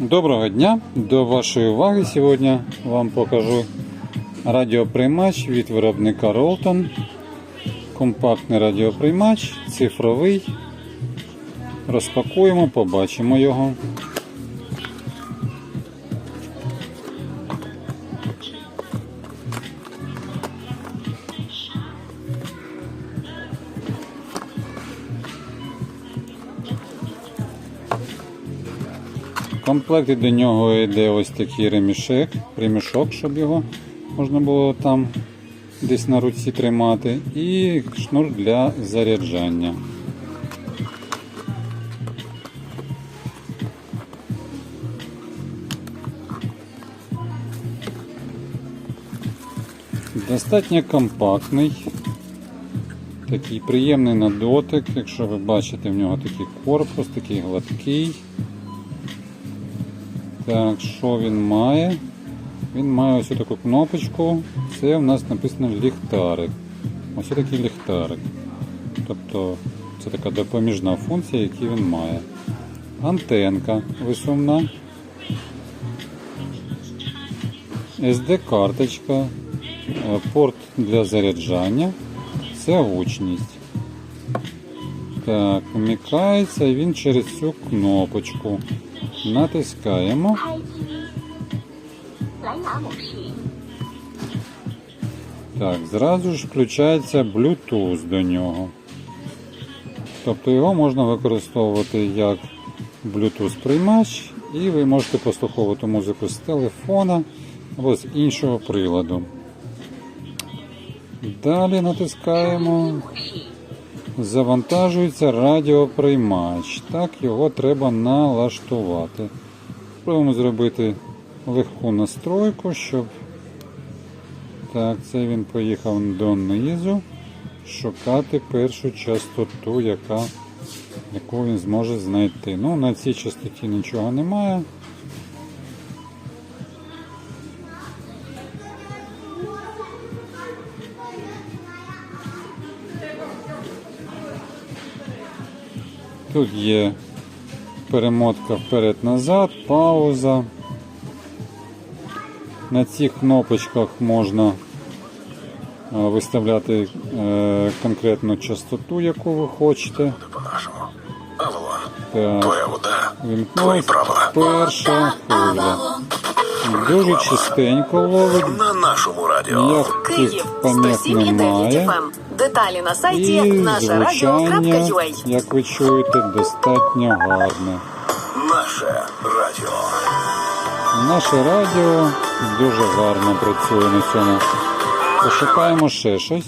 Доброго дня! До вашої уваги сьогодні вам покажу радіоприймач від виробника Rolton. Компактний радіоприймач, цифровий. Розпакуємо, побачимо його. Комплекті до нього йде ось такий ремішек, ремішок, щоб його можна було там десь на руці тримати, і шнур для заряджання. Достатньо компактний, такий приємний на дотик, якщо ви бачите, в нього такий корпус, такий гладкий. Так, що він має? Він має ось таку кнопочку. Це в нас написано ліхтарик. Ось такий ліхтарик. Тобто це така допоміжна функція, яку він має. Антенка висувна. SD-карточка, е, порт для заряджання, це гучність. Так, вмикається він через цю кнопочку. Натискаємо. Так, зразу ж включається Bluetooth до нього. Тобто його можна використовувати як Bluetooth приймач, і ви можете послуховувати музику з телефона або з іншого приладу. Далі натискаємо，Завантажується радіоприймач. Так, його треба налаштувати. Спробуємо зробити легку настройку, щоб. Так, це він поїхав донизу. Шукати першу частоту, яка, яку він зможе знайти. Ну, на цій частоті нічого немає. Тут є перемотка вперед-назад, пауза. На цих кнопочках можна е, виставляти е, конкретну частоту, яку ви хочете. Так, твоя вода, твої права. перша хвиля. Дуже чистенько ловить, На нашому радіо. Київ помех 107,9 немає. FM. Деталі на сайті І звучання, радіо.ua. як ви чуєте, достатньо гарне. Наше радіо. Наше радіо дуже гарно працює на цьому. Пошукаємо ще щось.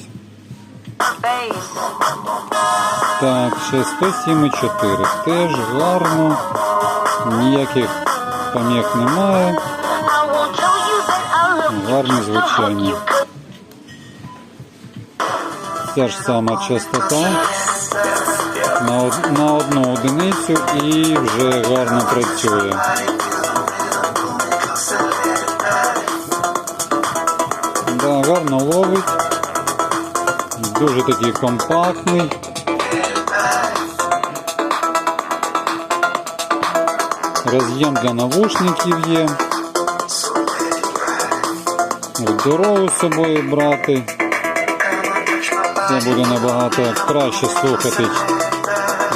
Так, ще 107,4. Теж гарно. Ніяких поміх немає. Гарне звучання. Ця ж сама частота на одну одиницю і вже гарно працює. Да, гарно ловить. Дуже такий компактний. Роз'єм для навушників є. Дорогу з собою брати. Це буде набагато краще слухати,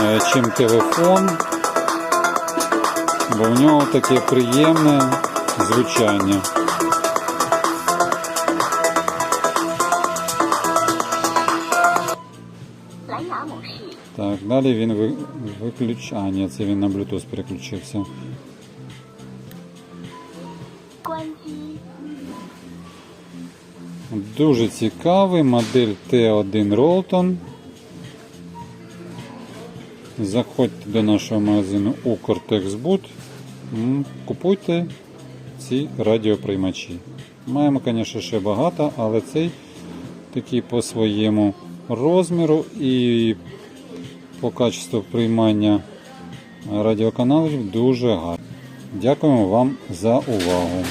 е, чим телефон, бо в нього таке приємне звучання. Так, далі він виключа. А, ні, це він на Bluetooth переключився. Дуже цікавий модель T1 Rolton. Заходьте до нашого магазину Укртексбуд. М, Купуйте ці радіоприймачі. Маємо, звісно, ще багато, але цей такий по своєму розміру і по качеству приймання радіоканалів дуже гарний. Дякуємо вам за увагу.